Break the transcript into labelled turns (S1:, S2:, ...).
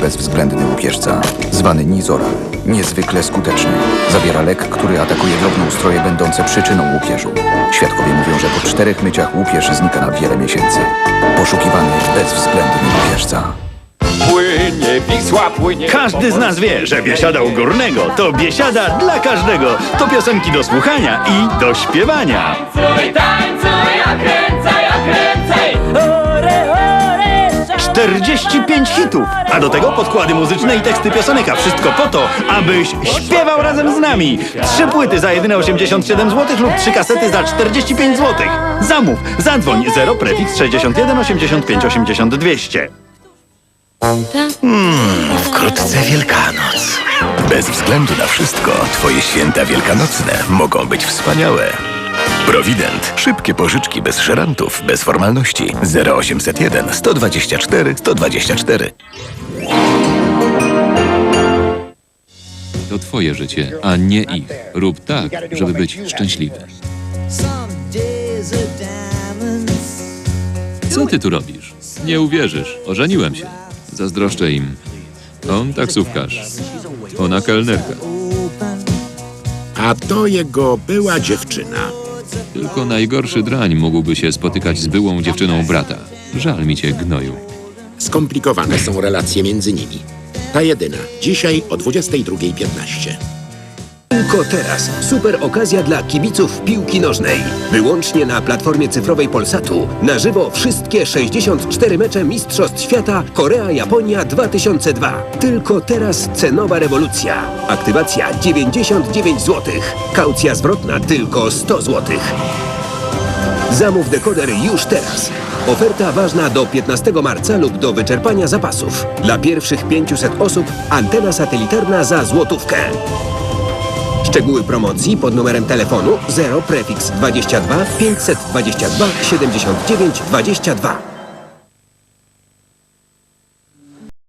S1: bezwzględny łupieżca, zwany Nizoral. Niezwykle skuteczny. Zawiera lek, który atakuje drobne ustroje będące przyczyną łupieżu. Świadkowie mówią, że po czterech myciach łupież znika na wiele miesięcy. Poszukiwany bezwzględny łupieżca.
S2: Płynie Wisła, płynie...
S3: Każdy z nas wie, że biesiada u górnego to biesiada dla każdego. To piosenki do słuchania i do śpiewania.
S4: Tańcuj, tańcuj, a
S3: 45 hitów, a do tego podkłady muzyczne i teksty piosenek, a wszystko po to, abyś śpiewał razem z nami. Trzy płyty za jedyne 87 zł lub trzy kasety za 45 zł. Zamów, zadzwoń 0 prefiks 61 85 80 200.
S5: Wkrótce Wielkanoc. Bez względu na wszystko, twoje święta wielkanocne mogą być wspaniałe. Provident. Szybkie pożyczki bez żerantów, bez formalności. 0801 124 124.
S6: To twoje życie, a nie ich. Rób tak, żeby być szczęśliwy. Co ty tu robisz? Nie uwierzysz. Ożeniłem się. Zazdroszczę im. On taksówkarz. Ona kelnerka.
S7: A to jego była dziewczyna.
S6: Tylko najgorszy drań mógłby się spotykać z byłą dziewczyną brata. Żal mi cię, gnoju.
S7: Skomplikowane są relacje między nimi. Ta jedyna. Dzisiaj o 22.15.
S8: Tylko teraz super okazja dla kibiców piłki nożnej. Wyłącznie na platformie cyfrowej Polsatu. Na żywo wszystkie 64 mecze Mistrzostw Świata Korea-Japonia 2002. Tylko teraz cenowa rewolucja. Aktywacja 99 zł. Kaucja zwrotna tylko 100 zł. Zamów dekoder już teraz. Oferta ważna do 15 marca lub do wyczerpania zapasów. Dla pierwszych 500 osób antena satelitarna za złotówkę. Szczegóły promocji pod numerem telefonu 0 prefiks 22 522 79 22.